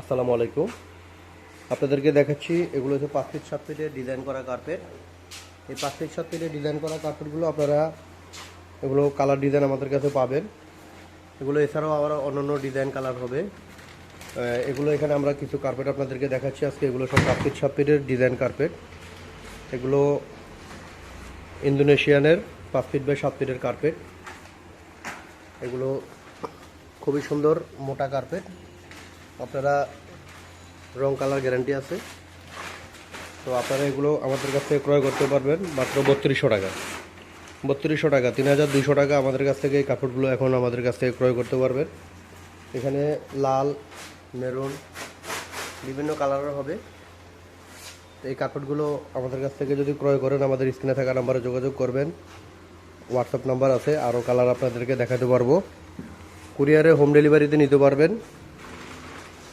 আসসালামু আলাইকুম। আপনাদেরকে দেখাচ্ছি, এগুলো হচ্ছে পাঁচ ফিট সাত ফিটের ডিজাইন করা কার্পেট এই পাঁচ ফিট সাত ফিটের ডিজাইন করা কার্পেটগুলো আপনারা এগুলো কালার ডিজাইন আমাদের কাছে পাবেন। এগুলো এছাড়াও আবার অন্যান্য ডিজাইন কালার হবে। এগুলো এখানে আমরা কিছু কার্পেট আপনাদেরকে দেখাচ্ছি। আজকে এগুলো সব পাঁচ ফিট সাত ফিটের ডিজাইন কার্পেট এগুলো ইন্দোনেশিয়ানের পাঁচ ফিট বাই সাত ফিটের কার্পেট এগুলো খুবই সুন্দর মোটা কার্পেট আপনারা রং কালার গ্যারান্টি আছে। তো আপনারা এগুলো আমাদের কাছ থেকে ক্রয় করতে পারবেন মাত্র বত্রিশশো টাকা। বত্রিশশো টাকা, তিন হাজার দুশো টাকা আমাদের কাছ থেকে এই কাপড়গুলো এখন আমাদের কাছ থেকে ক্রয় করতে পারবেন। এখানে লাল, মেরুন, বিভিন্ন কালারের হবে। এই কাপড়গুলো আমাদের কাছ থেকে যদি ক্রয় করেন, আমাদের স্ক্রিনে থাকা নাম্বারে যোগাযোগ করবেন। হোয়াটসঅ্যাপ নাম্বার আছে, আরও কালার আপনাদেরকে দেখাতে পারব। কুরিয়ারে হোম ডেলিভারিতে নিতে পারবেন।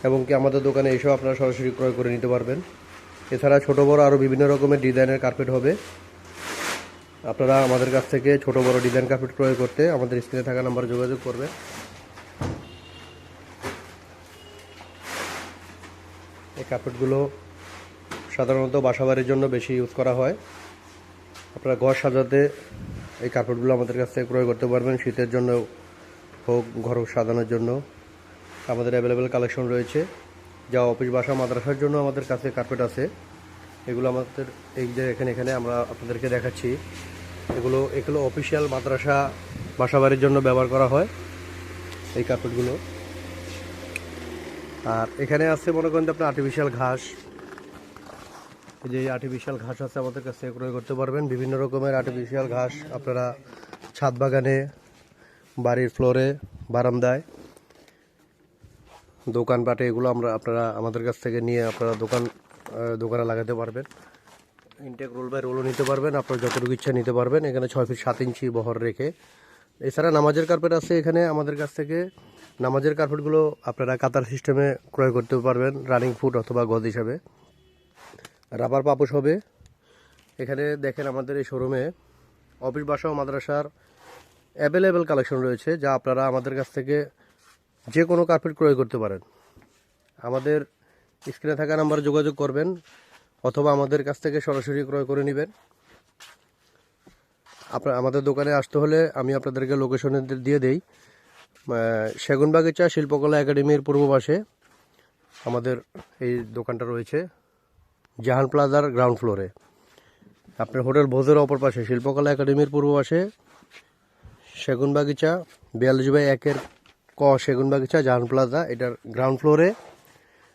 এবং কি আমাদের দোকানে এসেও আপনারা সরাসরি ক্রয় করে নিতে পারবেন। এছাড়া ছোট বড় আরও বিভিন্ন রকমের ডিজাইনের কার্পেট হবে। আপনারা আমাদের কাছ থেকে ছোট বড় ডিজাইন কার্পেট ক্রয় করতে আমাদের স্ক্রিনে থাকা নাম্বারে যোগাযোগ করবেন। এই কার্পেটগুলো সাধারণত বাসাবাড়ির জন্য বেশি ইউজ করা হয়। আপনারা ঘর সাজাতে এই কার্পেটগুলো আমাদের কাছ থেকে ক্রয় করতে পারবেন, শীতের জন্য হোক, ঘর সাজানোর জন্য। আমাদের অ্যাভেলেবেল কালেকশন রয়েছে। যা অফিস বাসা মাদ্রাসার জন্য আমাদের কাছে কার্পেট আছে। এগুলো আমাদের এই যে এখানে এখানে আমরা আপনাদেরকে দেখাচ্ছি। এগুলো এগুলো অফিসিয়াল মাদ্রাসা বাসাবাড়ির জন্য ব্যবহার করা হয়। এই কার্পেটগুলো আর এখানে আছে মনে করেন আপনার আর্টিফিশিয়াল ঘাস। যে আর্টিফিশিয়াল ঘাস আছে আমাদের কাছে, ক্রয় করতে পারবেন। বিভিন্ন রকমের আর্টিফিশিয়াল ঘাস আপনারা ছাদ বাগানে, বাড়ির ফ্লোরে বারান্দায় দোকানপাটে এগুলো আমরা আপনারা আমাদের কাছ থেকে নিয়ে আপনারা দোকান দোকানে লাগাতে পারবেন। ইনটেক রোল বাই রোলও নিতে পারবেন, আপনার যতটুকু ইচ্ছা নিতে পারবেন। এখানে ছয় ফিট সাত ইঞ্চি বহর রেখে। এছাড়া নামাজের কার্পেট আছে এখানে আমাদের কাছ থেকে। নামাজের কার্পেটগুলো আপনারা কাতার সিস্টেমে ক্রয় করতে পারবেন রানিং ফুট অথবা গজ হিসাবে। রাবার পাপোশ হবে। এখানে দেখেন আমাদের এই শোরুমে অফিস বাসা ও মাদ্রাসার অ্যাভেলেবেল কালেকশন রয়েছে, যা আপনারা আমাদের কাছ থেকে যে কোনো কার্পেট ক্রয় করতে পারেন। আমাদের স্ক্রিনে থাকা নাম্বারে যোগাযোগ করবেন অথবা আমাদের কাছ থেকে সরাসরি ক্রয় করে নেবেন। আপনার, আমাদের দোকানে আসতে হলে আমি আপনাদেরকে লোকেশনে দিয়ে দেই। সেগুনবাগিচা শিল্পকলা একাডেমির পূর্ব পাশে আমাদের এই দোকানটা রয়েছে, জাহান প্লাজার গ্রাউন্ড ফ্লোরে আপনার হোটেল ভোজের অপর পাশে শিল্পকলা একাডেমির পূর্ব পাশে সেগুনবাগিচা বিয়াল্লিশ বাই একের ক, সেগুন বাগিচা, জাহান প্লাজা, এটার গ্রাউন্ড ফ্লোরে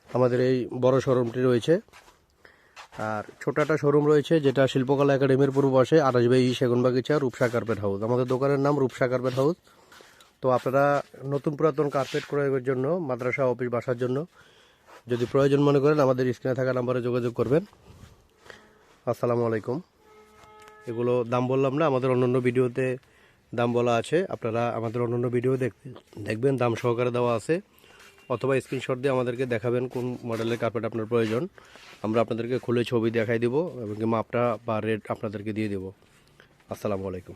আমাদের এই বড় শোরুমটি রয়েছে। আর ছোট একটা শোরুম রয়েছে, যেটা শিল্পকলা একাডেমির পূর্ব পাশে আঠাশ by E Segunbagicha Rupsha carpet house আমাদের দোকানের নাম রূপসা কার্পেট হাউস তো আপনারা নতুন পুরাতন কার্পেট ক্রয়ের জন্য, মাদ্রাসা অফিস বাসার জন্য যদি প্রয়োজন মনে করেন, আমাদের স্ক্রিনে থাকা নাম্বারে যোগাযোগ করবেন। আসসালামু আলাইকুম। এগুলো দাম বললাম না, আমাদের অন্যান্য ভিডিওতে দাম বলা আছে। আপনারা আমাদের অন্যান্য ভিডিও দেখ- দেখবেন, দাম সহকারে দেওয়া আছে। অথবা স্ক্রিনশট দিয়ে আমাদেরকে দেখাবেন কোন মডেলের কার্পেট আপনার প্রয়োজন। আমরা আপনাদেরকে খুলে ছবি দেখাই দিব এবং মাপটা বা রেট আপনাদেরকে দিয়ে দেবো। আসসালামু আলাইকুম।